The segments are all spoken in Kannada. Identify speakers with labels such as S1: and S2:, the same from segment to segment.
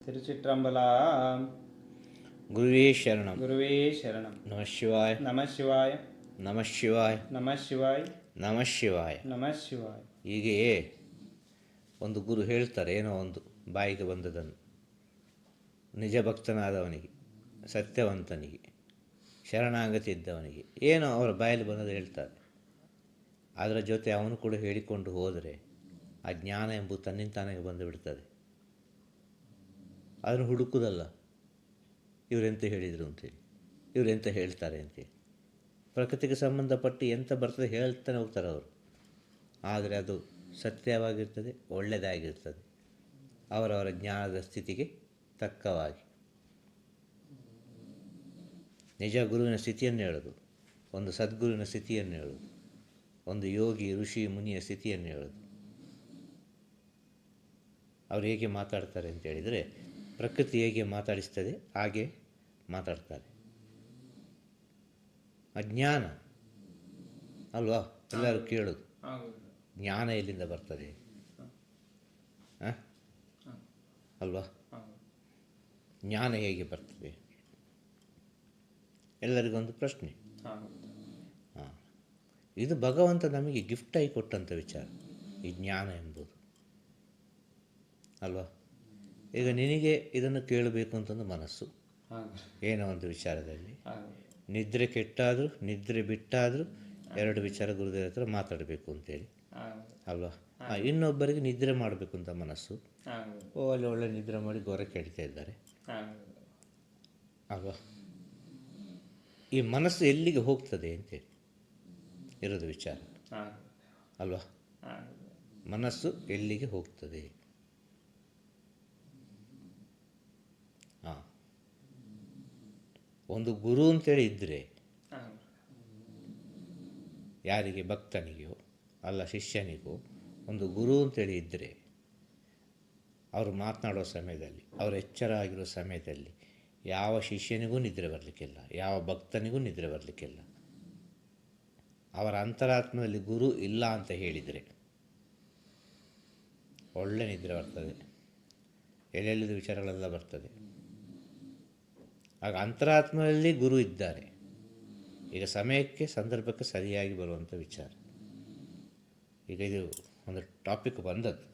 S1: திருச்சிற்றம்பலம்
S2: குருவே சரணம்
S1: குருவே சரணம்
S2: நம சிவாய்
S1: நம சிவாய
S2: ನಮಃ ಶಿವಾಯ
S1: ನಮ ಶಿವಾಯ
S2: ನಮಃ ಶಿವಾಯ
S1: ನಮ ಶಿವಾಯ
S2: ಹೀಗೆಯೇ ಒಂದು ಗುರು ಹೇಳ್ತಾರೆ ಏನೋ ಒಂದು ಬಾಯಿಗೆ ಬಂದದನ್ನು ನಿಜ ಭಕ್ತನಾದವನಿಗೆ ಸತ್ಯವಂತನಿಗೆ ಶರಣಾಗತಿ ಇದ್ದವನಿಗೆ ಏನೋ ಅವರ ಬಾಯಲ್ಲಿ ಬಂದದ್ದು ಹೇಳ್ತಾರೆ ಅದರ ಜೊತೆ ಅವನು ಕೂಡ ಹೇಳಿಕೊಂಡು ಹೋದರೆ ಆ ಜ್ಞಾನ ಎಂಬುದು ತನ್ನಿಂತಾನಾಗಿ ಬಂದು ಬಿಡ್ತದೆ ಅದನ್ನು ಹುಡುಕುವುದಲ್ಲ ಇವರೆಂತ ಹೇಳಿದರು ಅಂತೇಳಿ. ಇವರೆಂತ ಹೇಳ್ತಾರೆ ಅಂತೇಳಿ. ಪ್ರಕೃತಿಗೆ ಸಂಬಂಧಪಟ್ಟು ಎಂತ ಬರ್ತದೆ ಹೇಳ್ತಾನೆ ಹೋಗ್ತಾರೆ ಅವರು. ಆದರೆ ಅದು ಸತ್ಯವಾಗಿರ್ತದೆ ಒಳ್ಳೆಯದಾಗಿರ್ತದೆ ಅವರವರ ಜ್ಞಾನದ ಸ್ಥಿತಿಗೆ ತಕ್ಕವಾಗಿ. ನಿಜ ಗುರುವಿನ ಸ್ಥಿತಿಯನ್ನು ಹೇಳೋದು. ಒಂದು ಸದ್ಗುರುವಿನ ಸ್ಥಿತಿಯನ್ನು ಹೇಳೋದು. ಒಂದು ಯೋಗಿ, ಋಷಿ, ಮುನಿಯ ಸ್ಥಿತಿಯನ್ನು ಹೇಳೋದು. ಅವ್ರು ಹೇಗೆ ಮಾತಾಡ್ತಾರೆ ಅಂತ ಹೇಳಿದರೆ ಪ್ರಕೃತಿ ಹೇಗೆ ಮಾತಾಡಿಸ್ತದೆ ಹಾಗೆ ಮಾತಾಡ್ತಾರೆ. ಅಜ್ಞಾನ ಅಲ್ವಾ? ಎಲ್ಲರೂ ಕೇಳೋದು. ಜ್ಞಾನ ಎಲ್ಲಿಂದ ಬರ್ತದೆ? ಅಲ್ವಾ? ಜ್ಞಾನ ಹೇಗೆ ಬರ್ತದೆ? ಎಲ್ಲರಿಗೊಂದು ಪ್ರಶ್ನೆ. ಹಾಂ. ಇದು ಭಗವಂತ ನಮಗೆ ಗಿಫ್ಟಾಗಿ ಕೊಟ್ಟಂಥ ವಿಚಾರ ಈ ಜ್ಞಾನ ಎಂಬುದು. ಅಲ್ವಾ? ಈಗ ನಿನಗೆ ಇದನ್ನು ಕೇಳಬೇಕು ಅಂತಂದು ಮನಸ್ಸು. ಏನೋ ಒಂದು ವಿಚಾರದಲ್ಲಿ. ನಿದ್ರೆ ಕೆಟ್ಟಾದರೂ ನಿದ್ರೆ ಬಿಟ್ಟಾದರೂ ಎರಡು ವಿಚಾರ ಗುರುದೇವ್ರ ಹತ್ರ ಮಾತಾಡಬೇಕು ಅಂತೇಳಿ. ಅಲ್ವಾ? ಇನ್ನೊಬ್ಬರಿಗೆ ನಿದ್ರೆ ಮಾಡಬೇಕು ಅಂತ ಮನಸ್ಸು. ಓ ಅಲ್ಲಿ ಒಳ್ಳೆ ನಿದ್ರೆ ಮಾಡಿ ಗೊರ ಕೆಡ್ತಾ ಇದ್ದಾರೆ. ಅಲ್ವಾ? ಈ ಮನಸ್ಸು ಎಲ್ಲಿಗೆ ಹೋಗ್ತದೆ ಅಂತೇಳಿ. ಇರೋದು ವಿಚಾರ. ಅಲ್ವಾ? ಮನಸ್ಸು ಎಲ್ಲಿಗೆ ಹೋಗ್ತದೆ? ಒಂದು ಗುರು ಅಂತೇಳಿ ಇದ್ದರೆ ಯಾರಿಗೆ? ಭಕ್ತನಿಗೋ ಅಲ್ಲ ಶಿಷ್ಯನಿಗೋ ಒಂದು ಗುರು ಅಂತೇಳಿ ಇದ್ದರೆ ಅವರು ಮಾತನಾಡೋ ಸಮಯದಲ್ಲಿ ಅವರು ಎಚ್ಚರ ಆಗಿರೋ ಸಮಯದಲ್ಲಿ ಯಾವ ಶಿಷ್ಯನಿಗೂ ನಿದ್ರೆ ಬರಲಿಕ್ಕಿಲ್ಲ ಯಾವ ಭಕ್ತನಿಗೂ ನಿದ್ರೆ ಬರಲಿಕ್ಕಿಲ್ಲ. ಅವರ ಅಂತರಾತ್ಮದಲ್ಲಿ ಗುರು ಇಲ್ಲ ಅಂತ ಹೇಳಿದರೆ ಒಳ್ಳೆ ನಿದ್ರೆ ಬರ್ತದೆ. ಎಲ್ಲೆಲ್ಲದ ವಿಚಾರಗಳೆಲ್ಲ ಬರ್ತದೆ. ಆಗ ಅಂತರಾತ್ಮದಲ್ಲಿ ಗುರು ಇದ್ದಾರೆ. ಈಗ ಸಮಯಕ್ಕೆ ಸಂದರ್ಭಕ್ಕೆ ಸರಿಯಾಗಿ ಬರುವಂಥ ವಿಚಾರ. ಈಗ ಇದು ಒಂದು ಟಾಪಿಕ್ ಬಂದದ್ದು.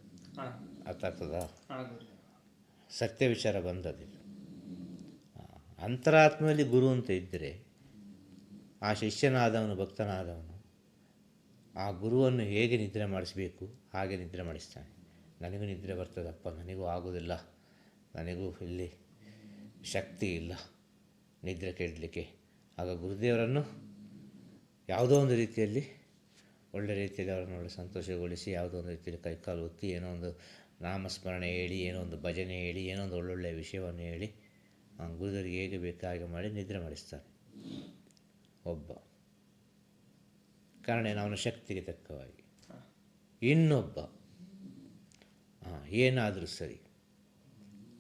S2: ಅರ್ಥ ಆಗ್ತದಾ? ಸತ್ಯ ವಿಚಾರ ಬಂದದ್ದು ಇದು. ಅಂತರಾತ್ಮದಲ್ಲಿ ಗುರು ಅಂತ ಇದ್ದರೆ ಆ ಶಿಷ್ಯನಾದವನು ಭಕ್ತನಾದವನು ಆ ಗುರುವನ್ನು ಹೇಗೆ ನಿದ್ರೆ ಮಾಡಿಸಬೇಕು ಹಾಗೆ ನಿದ್ರೆ ಮಾಡಿಸ್ತಾನೆ. ನನಗೂ ನಿದ್ರೆ ಬರ್ತದಪ್ಪ ನನಗೂ ಆಗೋದಿಲ್ಲ ನನಗೂ ಇಲ್ಲಿ ಶಕ್ತಿ ಇಲ್ಲ. ನಿದ್ರೆ ಕೆಡಲಿಕ್ಕೆ ಆಗ ಗುರುದೇವರನ್ನು ಯಾವುದೋ ಒಂದು ರೀತಿಯಲ್ಲಿ ಒಳ್ಳೆ ರೀತಿಯಲ್ಲಿ ಅವರನ್ನು ಒಳ್ಳೆ ಸಂತೋಷಗೊಳಿಸಿ ಯಾವುದೋ ಒಂದು ರೀತಿಯಲ್ಲಿ ಕೈಕಾಲು ಒತ್ತಿ ಏನೋ ಒಂದು ನಾಮಸ್ಮರಣೆ ಹೇಳಿ, ಏನೋ ಒಂದು ಭಜನೆ ಹೇಳಿ, ಏನೋ ಒಂದು ಒಳ್ಳೊಳ್ಳೆಯ ವಿಷಯವನ್ನು ಹೇಳಿ ಗುರುದೇವರಿಗೆ ಹೇಗೆ ಬೇಕು ಮಾಡಿ ನಿದ್ರೆ ಮಾಡಿಸ್ತಾನೆ ಒಬ್ಬ. ಕಾರಣ ಏನು? ಅವನ ಶಕ್ತಿಗೆ ತಕ್ಕವಾಗಿ. ಇನ್ನೊಬ್ಬ. ಹಾಂ ಏನಾದರೂ ಸರಿ.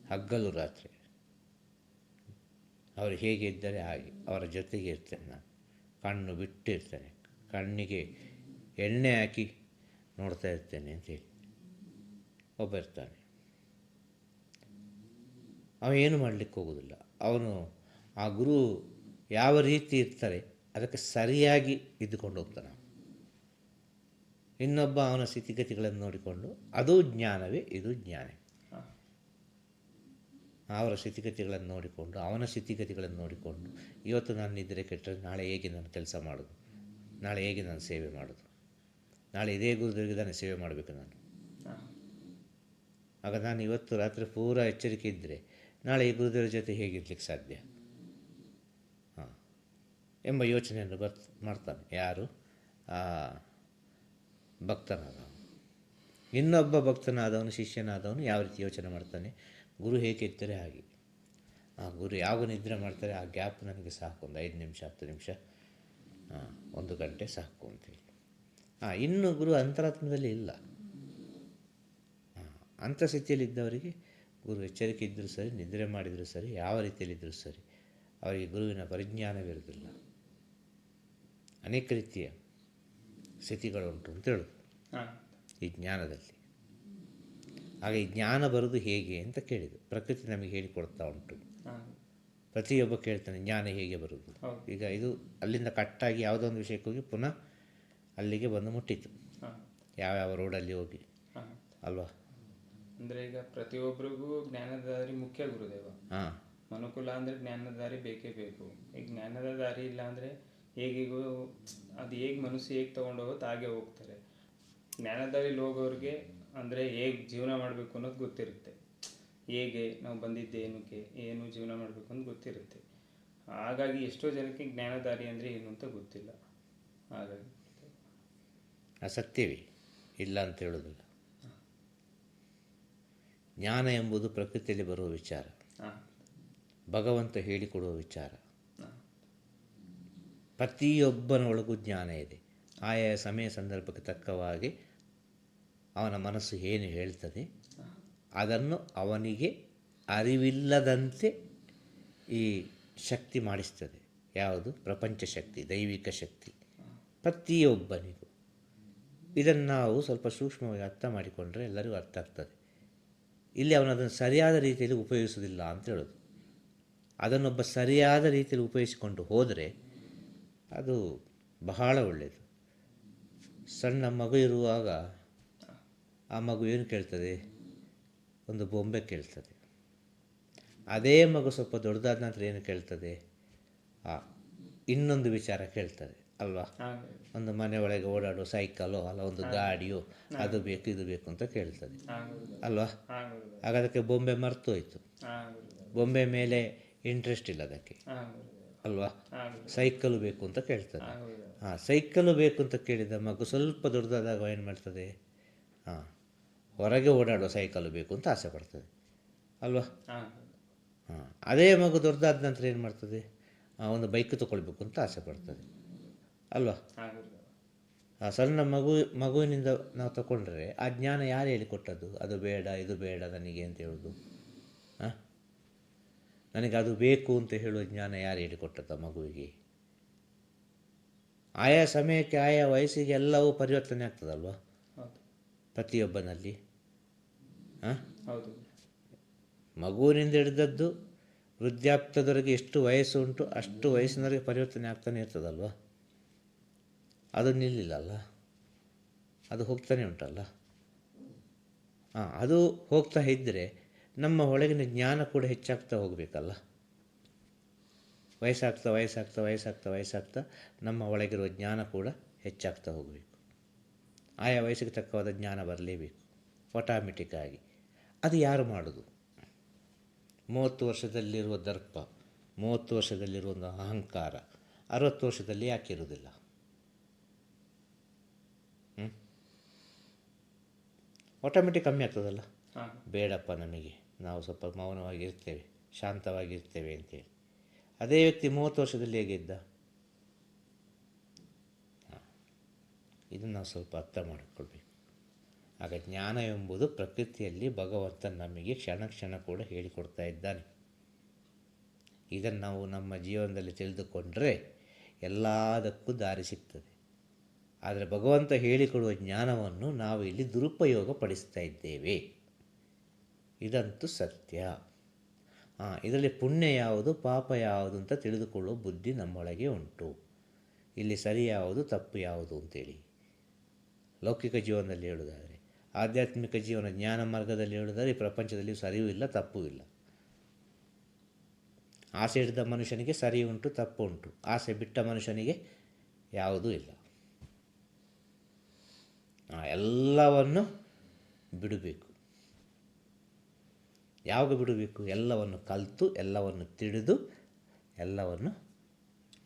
S2: ಹಗ್ಗಲು ರಾತ್ರಿ. ಅವರು ಹೇಗೆ ಇದ್ದರೆ ಹಾಗೆ, ಅವರ ಜೊತೆಗೆ ಇರ್ತೇನೆ ನಾನು. ಕಣ್ಣು ಬಿಟ್ಟಿರ್ತೇನೆ ಕಣ್ಣಿಗೆ ಎಣ್ಣೆ ಹಾಕಿ ನೋಡ್ತಾ ಇರ್ತೇನೆ ಅಂತೇಳಿ ಒಬ್ಬ ಇರ್ತಾನೆ. ಅವ ಏನು ಮಾಡಲಿಕ್ಕೆ ಹೋಗೋದಿಲ್ಲ. ಅವನು ಆ ಗುರು ಯಾವ ರೀತಿ ಇರ್ತಾರೆ, ಅದಕ್ಕೆ ಸರಿಯಾಗಿ ಇದ್ದುಕೊಂಡು ಹೋಗ್ತಾನೆ ಇನ್ನೊಬ್ಬ ಅವನ ಸ್ಥಿತಿಗತಿಗಳನ್ನು ನೋಡಿಕೊಂಡು, ಅದು ಜ್ಞಾನವೇ, ಇದು ಜ್ಞಾನ. ಅವರ ಸ್ಥಿತಿಗತಿಗಳನ್ನು ನೋಡಿಕೊಂಡು, ಅವನ ಸ್ಥಿತಿಗತಿಗಳನ್ನು ನೋಡಿಕೊಂಡು, ಇವತ್ತು ನಾನು ನಿದ್ರೆ ಕೆಟ್ಟರೆ ನಾಳೆ ಹೇಗೆ ನಾನು ಕೆಲಸ ಮಾಡೋದು? ನಾಳೆ ಹೇಗೆ ನಾನು ಸೇವೆ ಮಾಡೋದು? ನಾಳೆ ಇದೇ ಗುರುದೇವರಿಗೆ ನಾನು ಸೇವೆ ಮಾಡಬೇಕು ನಾನು. ಆಗ ನಾನು ಇವತ್ತು ರಾತ್ರಿ ಪೂರ ಎಚ್ಚರಿಕೆ ಇದ್ದರೆ ನಾಳೆ ಈ ಗುರುದೇವರ ಜೊತೆ ಹೇಗಿರ್ಲಿಕ್ಕೆ ಸಾಧ್ಯ? ಹಾಂ. ಎಂಬ ಯೋಚನೆಯನ್ನು ಬರ್ತ ಮಾಡ್ತಾನೆ. ಯಾರು? ಭಕ್ತನಾದವನು. ಇನ್ನೊಬ್ಬ ಭಕ್ತನಾದವನು, ಶಿಷ್ಯನಾದವನು ಯಾವ ರೀತಿ ಯೋಚನೆ ಮಾಡ್ತಾನೆ? ಗುರು ಹೇಗೆ ಇದ್ದರೆ ಹಾಗೆ. ಆ ಗುರು ಯಾವ ನಿದ್ರೆ ಮಾಡ್ತಾರೆ ಆ ಗ್ಯಾಪ್ ನನಗೆ ಸಾಕು. ಒಂದು ಐದು ನಿಮಿಷ ಹತ್ತು ನಿಮಿಷ ಹಾಂ ಒಂದು ಗಂಟೆ ಸಾಕು ಅಂತೇಳಿ ಹಾಂ ಇನ್ನು ಗುರು ಅಂತರಾತ್ಮದಲ್ಲಿ ಇಲ್ಲ. ಹಾಂ ಅಂಥ ಸ್ಥಿತಿಯಲ್ಲಿದ್ದವರಿಗೆ ಗುರು ಎಚ್ಚರಿಕೆ ಇದ್ದರೂ ಸರಿ ನಿದ್ರೆ ಮಾಡಿದರೂ ಸರಿ ಯಾವ ರೀತಿಯಲ್ಲಿದ್ದರೂ ಸರಿ ಅವರಿಗೆ ಗುರುವಿನ ಪರಿಜ್ಞಾನವಿರುವುದಿಲ್ಲ. ಅನೇಕ ರೀತಿಯ ಸ್ಥಿತಿಗಳುಂಟು ಅಂತ ಹೇಳೋದು. ಈ ಜ್ಞಾನದಲ್ಲಿ. ಆಗ ಈ ಜ್ಞಾನ ಬರೋದು ಹೇಗೆ ಅಂತ ಕೇಳಿದರು ಪ್ರಕೃತಿ ನಮಗೆ ಹೇಳಿಕೊಡ್ತಾ ಉಂಟು. ಪ್ರತಿಯೊಬ್ಬ ಕೇಳ್ತಾನೆ ಜ್ಞಾನ ಹೇಗೆ ಬರುವುದು. ಈಗ ಇದು ಅಲ್ಲಿಂದ ಕಟ್ಟಾಗಿ ಯಾವುದೋ ಒಂದು ವಿಷಯಕ್ಕೆ ಹೋಗಿ ಪುನಃ ಅಲ್ಲಿಗೆ ಬಂದು ಮುಟ್ಟಿತು. ಯಾವ್ಯಾವ ರೋಡಲ್ಲಿ ಹೋಗಿ? ಅಲ್ವಾ?
S1: ಅಂದರೆ ಈಗ ಪ್ರತಿಯೊಬ್ಬರಿಗೂ ಜ್ಞಾನದಾರಿ ಮುಖ್ಯ ಗುರುದೇವ.
S2: ಹಾಂ.
S1: ಮನುಕುಲ ಅಂದರೆ ಜ್ಞಾನದ ದಾರಿ ಬೇಕೇ ಬೇಕು. ಈಗ ಜ್ಞಾನದ ದಾರಿ ಇಲ್ಲ ಅಂದರೆ ಹೇಗಿಗೂ ಅದು ಹೇಗೆ ಮನಸ್ಸು ಹೇಗೆ ತೊಗೊಂಡು ಹೋಗುತ್ತೆ ಹಾಗೆ ಹೋಗ್ತಾರೆ. ಜ್ಞಾನದ ದಾರಿಲಿ ಹೋಗೋರಿಗೆ ಅಂದರೆ ಹೇಗೆ ಜೀವನ ಮಾಡಬೇಕು ಅನ್ನೋದು ಗೊತ್ತಿರುತ್ತೆ. ಹೇಗೆ ನಾವು ಬಂದಿದ್ದೇನಕ್ಕೆ ಏನು ಜೀವನ ಮಾಡಬೇಕು ಅಂತ ಗೊತ್ತಿರುತ್ತೆ. ಹಾಗಾಗಿ ಎಷ್ಟೋ ಜನಕ್ಕೆ ಜ್ಞಾನದಾರಿ ಅಂದರೆ ಏನು ಅಂತ ಗೊತ್ತಿಲ್ಲ. ಹಾಗಾಗಿ.
S2: ಅಸತ್ಯವೇ? ಇಲ್ಲ ಅಂತ ಹೇಳೋದಿಲ್ಲ. ಜ್ಞಾನ ಎಂಬುದು ಪ್ರಕೃತಿಯಲ್ಲಿ ಬರುವ ವಿಚಾರ. ಭಗವಂತ ಹೇಳಿಕೊಡುವ ವಿಚಾರ.
S1: ಪ್ರತಿಯೊಬ್ಬನ
S2: ಒಳಗೂ ಜ್ಞಾನ ಇದೆ. ಆಯಾ ಸಮಯ ಸಂದರ್ಭಕ್ಕೆ ತಕ್ಕವಾಗಿ ಅವನ ಮನಸ್ಸು ಏನು ಹೇಳ್ತದೆ? ಅದನ್ನು ಅವನಿಗೆ ಅರಿವಿಲ್ಲದಂತೆ ಈ ಶಕ್ತಿ ಮಾಡಿಸ್ತದೆ. ಯಾವುದು? ಪ್ರಪಂಚ ಶಕ್ತಿ, ದೈವಿಕ ಶಕ್ತಿ. ಪ್ರತಿಯೊಬ್ಬನಿಗೂ. ಇದನ್ನು ನಾವು ಸ್ವಲ್ಪ ಸೂಕ್ಷ್ಮವಾಗಿ ಅರ್ಥ ಮಾಡಿಕೊಂಡ್ರೆ ಎಲ್ಲರಿಗೂ ಅರ್ಥ ಆಗ್ತದೆ. ಇಲ್ಲಿ ಅವನದನ್ನು ಸರಿಯಾದ ರೀತಿಯಲ್ಲಿ ಉಪಯೋಗಿಸೋದಿಲ್ಲ ಅಂತ ಹೇಳೋದು. ಅದನ್ನೊಬ್ಬ ಸರಿಯಾದ ರೀತಿಯಲ್ಲಿ ಉಪಯೋಗಿಸಿಕೊಂಡು ಹೋದರೆ ಅದು ಬಹಳ ಒಳ್ಳೆಯದು. ಸಣ್ಣ ಮಗು ಇರುವಾಗ ಆ ಮಗು ಏನು ಕೇಳ್ತದೆ? ಒಂದು ಬೊಂಬೆ ಕೇಳ್ತದೆ. ಅದೇ ಮಗು ಸ್ವಲ್ಪ ದೊಡ್ಡದಾದ ನಂತರ ಏನು ಕೇಳ್ತದೆ? ಆ ಇನ್ನೊಂದು ವಿಚಾರ ಕೇಳ್ತದೆ ಅಲ್ವಾ? ಒಂದು ಮನೆ ಒಳಗೆ ಓಡಾಡೋ ಸೈಕಲೋ ಅಲ್ಲ ಒಂದು ಗಾಡಿಯೋ ಅದು ಬೇಕು ಇದು ಬೇಕು ಅಂತ ಕೇಳ್ತದೆ. ಅಲ್ವಾ?
S1: ಹಾಗ.
S2: ಆಗ ಅದಕ್ಕೆ ಬೊಂಬೆ ಮರ್ತೋಯ್ತು.
S1: ಹೋಯ್ತು
S2: ಬೊಂಬೆ ಮೇಲೆ ಇಂಟ್ರೆಸ್ಟ್ ಇಲ್ಲ ಅದಕ್ಕೆ. ಅಲ್ವಾ? ಸೈಕಲ್ ಬೇಕು ಅಂತ ಕೇಳ್ತದೆ.
S1: ಹಾಂ
S2: ಸೈಕಲ್ ಬೇಕು ಅಂತ ಕೇಳಿದ ಮಗು ಸ್ವಲ್ಪ ದೊಡ್ಡದಾದಾಗ ಏನು ಮಾಡ್ತದೆ? ಹಾಂ. ಹೊರಗೆ ಓಡಾಡೋ ಸೈಕಲ್ ಬೇಕು ಅಂತ ಆಸೆ ಪಡ್ತದೆ. ಅಲ್ವಾ?
S1: ಹಾಂ.
S2: ಹಾಂ. ಅದೇ ಮಗು ದೊಡ್ಡದಾದ ನಂತರ ಏನು ಮಾಡ್ತದೆ? ಒಂದು ಬೈಕ್ ತೊಗೊಳ್ಬೇಕು ಅಂತ ಆಸೆ ಪಡ್ತದೆ. ಅಲ್ವಾ? ಆ ಸಣ್ಣ ಮಗು ಮಗುವಿನಿಂದ ನಾವು ತಗೊಂಡ್ರೆ ಆ ಜ್ಞಾನ ಯಾರು ಹೇಳಿಕೊಟ್ಟದ್ದು? ಅದು ಬೇಡ ಇದು ಬೇಡ ನನಗೆ ಅಂತ ಹೇಳೋದು. ಹಾಂ? ನನಗೆ ಅದು ಬೇಕು ಅಂತ ಹೇಳುವ ಜ್ಞಾನ ಯಾರು ಹೇಳಿಕೊಟ್ಟದ್ದು ಆ ಮಗುವಿಗೆ? ಆಯಾ ಸಮಯಕ್ಕೆ ಆಯಾ ವಯಸ್ಸಿಗೆ ಎಲ್ಲವೂ ಪರಿವರ್ತನೆ ಆಗ್ತದಲ್ವಾ? ಪ್ರತಿಯೊಬ್ಬನಲ್ಲಿ ಹಾಂ?
S1: ಹೌದು.
S2: ಮಗುವಿನಿಂದ ಹಿಡಿದದ್ದು ವೃದ್ಧಾಪ್ತದವರೆಗೆ ಎಷ್ಟು ವಯಸ್ಸು ಉಂಟು ಅಷ್ಟು ವಯಸ್ಸಿನವರೆಗೆ ಪರಿವರ್ತನೆ ಆಗ್ತಾನೆ ಇರ್ತದಲ್ವ? ಅದು ನಿಲ್ಲಿಲ್ಲಲ್ಲ ಅದು ಹೋಗ್ತಾನೆ ಉಂಟಲ್ಲ? ಹಾಂ ಅದು ಹೋಗ್ತಾ ಇದ್ದರೆ ನಮ್ಮ ಒಳಗಿನ ಜ್ಞಾನ ಕೂಡ ಹೆಚ್ಚಾಗ್ತಾ ಹೋಗಬೇಕಲ್ಲ? ವಯಸ್ಸಾಗ್ತಾ ವಯಸ್ಸಾಗ್ತಾ ವಯಸ್ಸಾಗ್ತಾ ವಯಸ್ಸಾಗ್ತಾ ನಮ್ಮ ಒಳಗಿರುವ ಜ್ಞಾನ ಕೂಡ ಹೆಚ್ಚಾಗ್ತಾ ಹೋಗಬೇಕು. ಆಯಾ ವಯಸ್ಸಿಗೆ ತಕ್ಕವಾದ ಜ್ಞಾನ ಬರಲೇಬೇಕು ಆಗಿ. ಅದು ಯಾರು ಮಾಡೋದು? ಮೂವತ್ತು ವರ್ಷದಲ್ಲಿರುವ ದರ್ಪ ಮೂವತ್ತು ವರ್ಷದಲ್ಲಿರುವ ಒಂದು ಅಹಂಕಾರ ಅರವತ್ತು ವರ್ಷದಲ್ಲಿ ಯಾಕೆ ಇರುವುದಿಲ್ಲ? ಆಟೋಮೆಟಿಕ್ ಕಮ್ಮಿ ಆಗ್ತದಲ್ಲ? ಬೇಡಪ್ಪ ನಮಗೆ ನಾವು ಸ್ವಲ್ಪ ಮೌನವಾಗಿರ್ತೇವೆ ಶಾಂತವಾಗಿರ್ತೇವೆ ಅಂತೇಳಿ. ಅದೇ ವ್ಯಕ್ತಿ ಮೂವತ್ತು ವರ್ಷದಲ್ಲಿ ಹೇಗಿದ್ದ ಇದನ್ನು ನಾವು ಸ್ವಲ್ಪ ಅರ್ಥ ಮಾಡಿಕೊಳ್ಬೇಕು. ಆಗ ಜ್ಞಾನ ಎಂಬುದು ಪ್ರಕೃತಿಯಲ್ಲಿ ಭಗವಂತ ನಮಗೆ ಕ್ಷಣ ಕ್ಷಣ ಕೂಡ ಹೇಳಿಕೊಡ್ತಾ ಇದ್ದಾನೆ. ಇದನ್ನು ನಾವು ನಮ್ಮ ಜೀವನದಲ್ಲಿ ತಿಳಿದುಕೊಂಡರೆ ಎಲ್ಲದಕ್ಕೂ ದಾರಿ ಸಿಗ್ತದೆ. ಆದರೆ ಭಗವಂತ ಹೇಳಿಕೊಡುವ ಜ್ಞಾನವನ್ನು ನಾವು ಇಲ್ಲಿ ದುರುಪಯೋಗ ಪಡಿಸ್ತಾ ಇದ್ದೇವೆ. ಇದಂತೂ ಸತ್ಯ. ಹಾಂ ಇದರಲ್ಲಿ ಪುಣ್ಯ ಯಾವುದು, ಪಾಪ ಯಾವುದು ಅಂತ ತಿಳಿದುಕೊಳ್ಳುವ ಬುದ್ಧಿ ನಮ್ಮೊಳಗೆ ಉಂಟು. ಇಲ್ಲಿ ಸರಿ ಯಾವುದು, ತಪ್ಪು ಯಾವುದು ಅಂತೇಳಿ. ಲೌಕಿಕ ಜೀವನದಲ್ಲಿ ಹೇಳುವುದಾದರೆ, ಆಧ್ಯಾತ್ಮಿಕ ಜೀವನ ಜ್ಞಾನ ಮಾರ್ಗದಲ್ಲಿ ಹೇಳುವುದಾದರೆ, ಈ ಪ್ರಪಂಚದಲ್ಲಿ ಸರಿಯೂ ಇಲ್ಲ, ತಪ್ಪೂ ಇಲ್ಲ. ಆಸೆ ಹಿಡಿದ ಮನುಷ್ಯನಿಗೆ ಸರಿ ಉಂಟು, ತಪ್ಪು ಉಂಟು. ಆಸೆ ಬಿಟ್ಟ ಮನುಷ್ಯನಿಗೆ ಯಾವುದೂ ಇಲ್ಲ. ಎಲ್ಲವನ್ನು ಬಿಡಬೇಕು. ಯಾವಾಗ ಬಿಡಬೇಕು? ಎಲ್ಲವನ್ನು ಕಲಿತು, ಎಲ್ಲವನ್ನು ತಿಳಿದು, ಎಲ್ಲವನ್ನು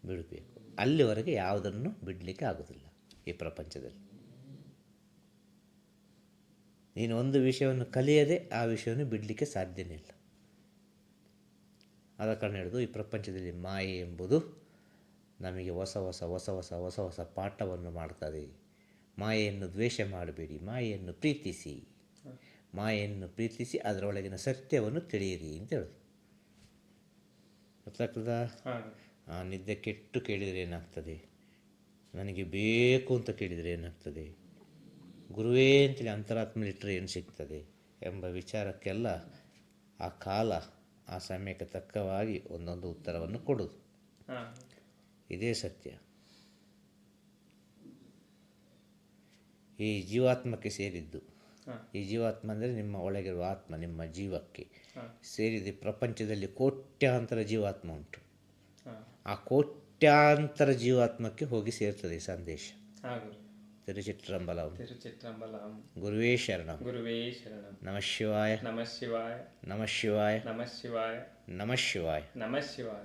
S2: ಬಿಡಬೇಕು. ಅಲ್ಲಿವರೆಗೆ ಯಾವುದನ್ನು ಬಿಡಲಿಕ್ಕೆ ಆಗೋದಿಲ್ಲ ಈ ಪ್ರಪಂಚದಲ್ಲಿ. ನೀನು ಒಂದು ವಿಷಯವನ್ನು ಕಲಿಯದೆ ಆ ವಿಷಯವನ್ನು ಬಿಡಲಿಕ್ಕೆ ಸಾಧ್ಯನೇ ಇಲ್ಲ ಆದ ಕಾರಣ ಹಿಡಿದು ಈ ಪ್ರಪಂಚದಲ್ಲಿ ಮಾಯೆ ಎಂಬುದು ನಮಗೆ ಹೊಸ ಹೊಸ ಹೊಸ ಹೊಸ ಹೊಸ ಹೊಸ ಪಾಠವನ್ನು ಮಾಡ್ತದೆ. ಮಾಯೆಯನ್ನು ದ್ವೇಷ ಮಾಡಬೇಡಿ ಮಾಯೆಯನ್ನು ಪ್ರೀತಿಸಿ. ಮಾಯೆಯನ್ನು ಪ್ರೀತಿಸಿ ಅದರೊಳಗಿನ ಸತ್ಯವನ್ನು ತಿಳಿಯಿರಿ ಅಂತ ಹೇಳೋದು. ಗೊತ್ತಾಗ್ತದ? ಆ ನಿದ್ದೆ ಕೆಟ್ಟು ಕೇಳಿದರೆ ಏನಾಗ್ತದೆ? ನನಗೆ ಬೇಕು ಅಂತ ಕೇಳಿದರೆ ಏನಾಗ್ತದೆ? ಗುರುವೇ ಅಂತೇಳಿ ಅಂತರಾತ್ಮಲಿಟ್ಟರೆ ಏನು ಸಿಗ್ತದೆ ಎಂಬ ವಿಚಾರಕ್ಕೆಲ್ಲ ಆ ಕಾಲ ಆ ಸಮಯಕ್ಕೆ ತಕ್ಕವಾಗಿ ಒಂದೊಂದು ಉತ್ತರವನ್ನು ಕೊಡೋದು. ಇದೇ ಸತ್ಯ. ಈ ಜೀವಾತ್ಮಕ್ಕೆ ಸೇರಿದ್ದು. ಈ ಜೀವಾತ್ಮ ಅಂದರೆ ನಿಮ್ಮ ಒಳಗಿರುವ ಆತ್ಮ ನಿಮ್ಮ ಜೀವಕ್ಕೆ. ಸೇರಿದ ಪ್ರಪಂಚದಲ್ಲಿ ಕೋಟ್ಯಾಂತರ ಜೀವಾತ್ಮ ಉಂಟು. ಆ ಕೋಟ್ಯಾಂತರ ಜೀವಾತ್ಮಕ್ಕೆ ಹೋಗಿ ಸೇರ್ತದೆ ಈ ಸಂದೇಶ.
S1: ಹಾಂ ಗುರು
S2: ತಿರುಚಿಟ್ರಂಬಲಂ
S1: ತಿರುಚಿಟ್ರಂಬಲಂ
S2: ಗುರುವೇ ಶರಣಂ
S1: ಗುರುವೇ ಶರಣಂ
S2: ನಮಃ ಶಿವಾಯ
S1: ನಮಃ ಶಿವಾಯ